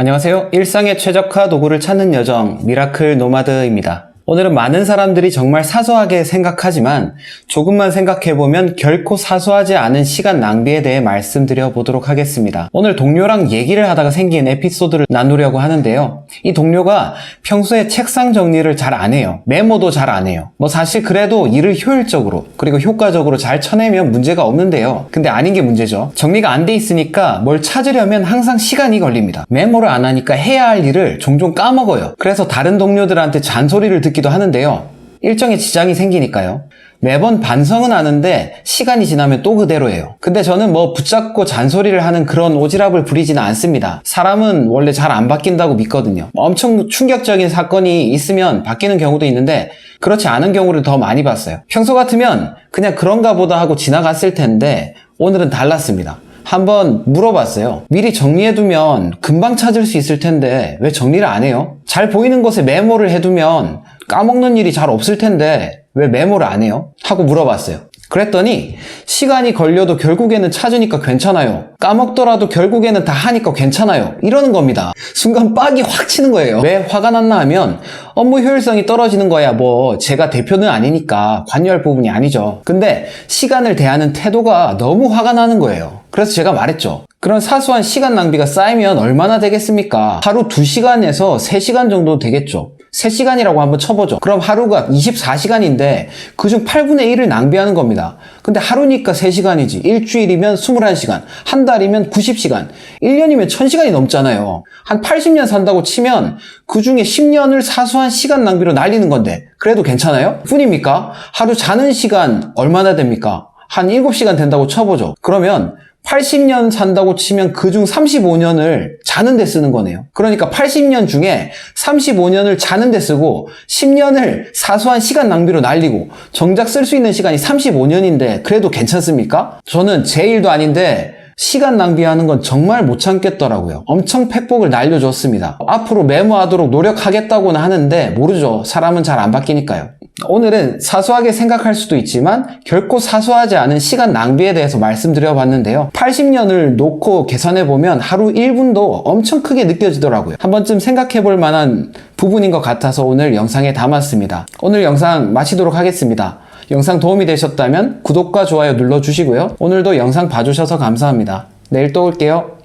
안녕하세요. 일상의 최적화 도구를 찾는 여정 미라클 노마드입니다. 오늘은 많은 사람들이 정말 사소하게 생각하지만 조금만 생각해보면 결코 사소하지 않은 시간 낭비에 대해 말씀드려 보도록 하겠습니다. 오늘 동료랑 얘기를 하다가 생긴 에피소드를 나누려고 하는데요. 이 동료가 평소에 책상 정리를 잘 안 해요. 메모도 잘 안 해요. 뭐 사실 그래도 일을 효율적으로 그리고 효과적으로 잘 쳐내면 문제가 없는데요. 근데 아닌 게 문제죠. 정리가 안 돼 있으니까 뭘 찾으려면 항상 시간이 걸립니다. 메모를 안 하니까 해야 할 일을 종종 까먹어요. 그래서 다른 동료들한테 잔소리를 듣기도 하는데요. 일정에 지장이 생기니까요. 매번 반성은 하는데 시간이 지나면 또 그대로예요. 근데 저는 뭐 붙잡고 잔소리를 하는 그런 오지랖을 부리지는 않습니다. 사람은 원래 잘 안 바뀐다고 믿거든요. 엄청 충격적인 사건이 있으면 바뀌는 경우도 있는데 그렇지 않은 경우를 더 많이 봤어요. 평소 같으면 그냥 그런가 보다 하고 지나갔을 텐데 오늘은 달랐습니다. 한번 물어봤어요. 미리 정리해두면 금방 찾을 수 있을 텐데 왜 정리를 안 해요? 잘 보이는 곳에 메모를 해두면 까먹는 일이 잘 없을 텐데 왜 메모를 안 해요? 하고 물어봤어요. 그랬더니 시간이 걸려도 결국에는 찾으니까 괜찮아요. 까먹더라도 결국에는 다 하니까 괜찮아요. 이러는 겁니다. 순간 빡이 확 치는 거예요. 왜 화가 났나 하면 업무 효율성이 떨어지는 거야. 뭐 제가 대표는 아니니까 관여할 부분이 아니죠. 근데 시간을 대하는 태도가 너무 화가 나는 거예요. 그래서 제가 말했죠. 그런 사소한 시간 낭비가 쌓이면 얼마나 되겠습니까? 하루 2시간에서 3시간 정도 되겠죠. 3시간이라고 한번 쳐보죠. 그럼 하루가 24시간인데 그중 8분의 1을 낭비하는 겁니다. 근데 하루니까 3시간이지. 일주일이면 21시간. 한 달이면 90시간. 1년이면 1000시간이 넘잖아요. 한 80년 산다고 치면 그 중에 10년을 사소한 시간 낭비로 날리는 건데 그래도 괜찮아요? 뿐입니까? 하루 자는 시간 얼마나 됩니까? 한 7시간 된다고 쳐보죠. 그러면 80년 산다고 치면 그중 35년을 자는 데 쓰는 거네요. 그러니까 80년 중에 35년을 자는 데 쓰고 10년을 사소한 시간 낭비로 날리고 정작 쓸 수 있는 시간이 35년인데 그래도 괜찮습니까? 저는 제 일도 아닌데 시간 낭비하는 건 정말 못 참겠더라고요. 엄청 팩폭을 날려줬습니다. 앞으로 메모하도록 노력하겠다고는 하는데 모르죠. 사람은 잘 안 바뀌니까요. 오늘은 사소하게 생각할 수도 있지만 결코 사소하지 않은 시간 낭비에 대해서 말씀드려 봤는데요. 80년을 놓고 계산해 보면 하루 1분도 엄청 크게 느껴지더라고요. 한 번쯤 생각해 볼 만한 부분인 것 같아서 오늘 영상에 담았습니다. 오늘 영상 마치도록 하겠습니다. 영상 도움이 되셨다면 구독과 좋아요 눌러주시고요. 오늘도 영상 봐주셔서 감사합니다. 내일 또 올게요.